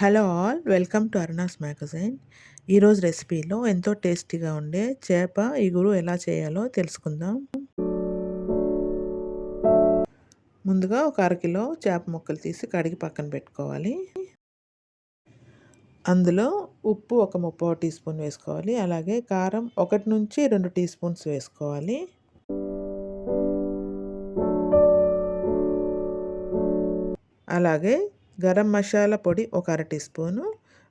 Hello all welcome to Aruna's magazine. ఈరోజు రెసిపీలో ఎంతో టేస్టీగా ఉండే చేప ఇగురు ఎలా చేయాలో తెలుసుకుందాం. ముందుగా ఒక అరకిలో చేప ముక్కలు తీసి కడిగి పక్కన పెట్టుకోవాలి. అందులో ఉప్పు ఒక ముప్పై టీ స్పూన్ వేసుకోవాలి. అలాగే కారం ఒకటి నుంచి రెండు టీ స్పూన్స్ వేసుకోవాలి. అలాగే గరం మసాలా పొడి ఒక అర టీ స్పూను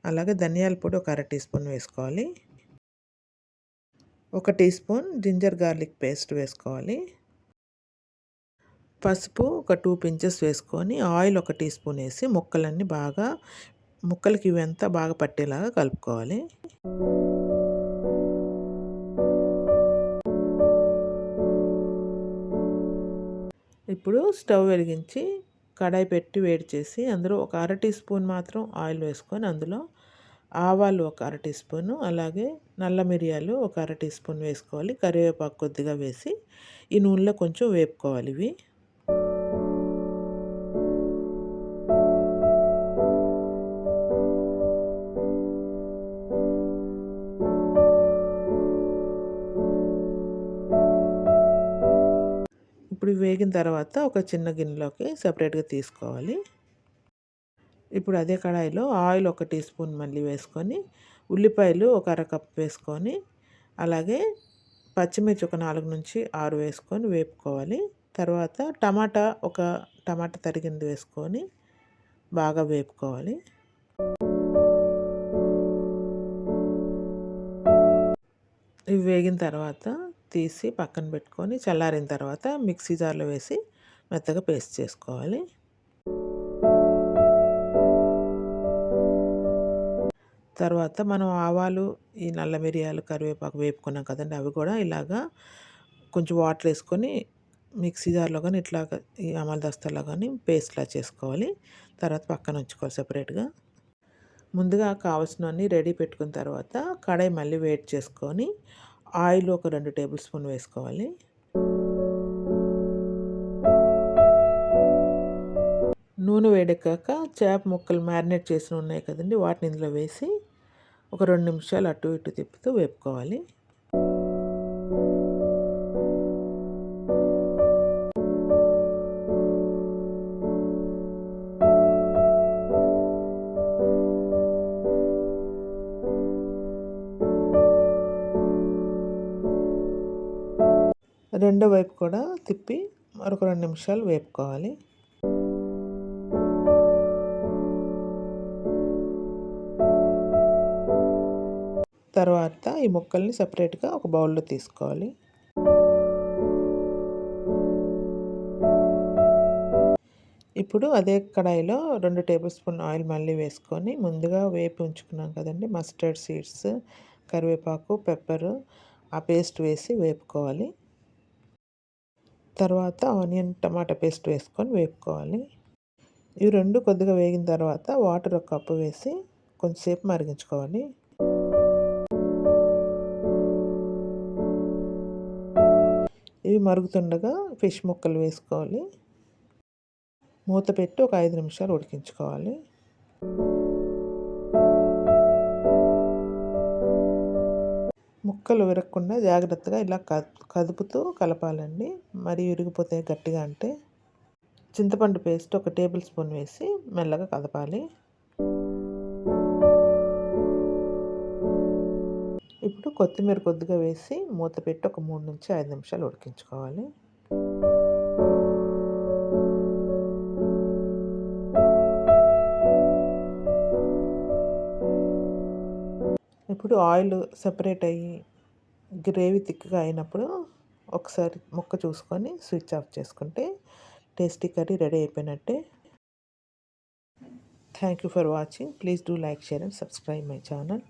అలాగే ధనియాల పొడి ఒక అర టీ స్పూన్ వేసుకోవాలి. ఒక tea spoon ginger garlic paste వేసుకోవాలి. పసుపు ఒక టూ పించెస్ వేసుకొని ఆయిల్ ఒక టీ స్పూన్ వేసి ముక్కలన్నీ బాగా ముక్కలకి ఇవంతా బాగా పట్టేలాగా కలుపుకోవాలి. ఇప్పుడు స్టవ్ వెలిగించి కడాయి పెట్టి వేడి చేసి అందులో ఒక అర టీ స్పూన్ మాత్రం ఆయిల్ వేసుకొని అందులో ఆవాలు ఒక అర టీ స్పూను అలాగే నల్ల మిరియాలు ఒక అర టీ స్పూన్ వేసుకోవాలి. కరివేపాకు కొద్దిగా వేసి ఈ నూనెలో కొంచెం వేపుకోవాలి ఇవి. ఇప్పుడు వేగిన తర్వాత ఒక చిన్న గిన్నెలోకి సపరేట్గా తీసుకోవాలి. ఇప్పుడు అదే కడాయిలో ఆయిల్ ఒక టీ స్పూన్ మళ్ళీ వేసుకొని ఉల్లిపాయలు ఒక అర కప్ వేసుకొని అలాగే పచ్చిమిర్చి ఒక నాలుగు నుంచి ఆరు వేసుకొని వేపుకోవాలి. తర్వాత టమాటా ఒక టమాటా తరిగింది వేసుకొని బాగా వేపుకోవాలి. ఇవి వేగిన తర్వాత తీసి పక్కన పెట్టుకొని చల్లారిన తర్వాత మిక్సీ జార్లో వేసి మెత్తగా పేస్ట్ చేసుకోవాలి. తర్వాత మనం ఆవాలు ఈ నల్ల మిరియాలు కరివేపాకు వేపుకున్నాం కదండి అవి కూడా ఇలాగా కొంచెం వాటర్ వేసుకొని మిక్సీ జార్లో కానీ ఇట్లా ఈ అమలదస్తాలో కానీ పేస్ట్లా చేసుకోవాలి. తర్వాత పక్కన ఉంచుకోవాలి సపరేట్గా. ముందుగా కావాల్సినవన్నీ రెడీ పెట్టుకున్న తర్వాత కడాయి మళ్ళీ వేట్ చేసుకొని ఆయిల్ ఒక రెండు టేబుల్ స్పూన్ వేసుకోవాలి. నూనె వేడెక్కాక చేప ముక్కలు మ్యారినేట్ చేసి ఉన్నాయి కదండి వాటిని ఇందులో వేసి ఒక రెండు నిమిషాలు అటు ఇటు తిప్పుతూ వేపుకోవాలి. రెండో వైపు కూడా తిప్పి మరొక రెండు నిమిషాలు వేపుకోవాలి. తర్వాత ఈ ముక్కల్ని సపరేట్గా ఒక బౌల్లో తీసుకోవాలి. ఇప్పుడు అదే కడాయిలో రెండు టేబుల్ స్పూన్ ఆయిల్ మళ్ళీ వేసుకొని ముందుగా వేపి ఉంచుకున్నాం కదండి మస్టర్డ్ సీడ్స్ కరివేపాకు పెప్పరు ఆ పేస్ట్ వేసి వేపుకోవాలి. తర్వాత ఆనియన్ టమాటా పేస్ట్ వేసుకొని వేపుకోవాలి. ఇవి రెండు కొద్దిగా వేగిన తర్వాత వాటర్ ఒక కప్పు వేసి కొంచెంసేపు మరిగించుకోవాలి. ఇవి మరుగుతుండగా ఫిష్ ముక్కలు వేసుకోవాలి. మూత పెట్టి ఒక ఐదు నిమిషాలు ఉడికించుకోవాలి. ముక్కలు విరగకుండా జాగ్రత్తగా ఇలా కదుపుతూ కలపాలండి. మరి విరిగిపోతే గట్టిగా అంటే చింతపండు పేస్ట్ ఒక టేబుల్ స్పూన్ వేసి మెల్లగా కదపాలి. ఇప్పుడు కొత్తిమీర కొద్దిగా వేసి మూత పెట్టి ఒక మూడు నుంచి ఐదు నిమిషాలు ఉడికించుకోవాలి. ఇప్పుడు ఆయిల్ సపరేట్ అయ్యి గ్రేవీ థిక్గా అయినప్పుడు ఒకసారి ముక్క చూసుకొని స్విచ్ ఆఫ్ చేసుకుంటే టేస్టీ కర్రీ రెడీ అయిపోయినట్టే. Thank you for watching please do like share and subscribe my channel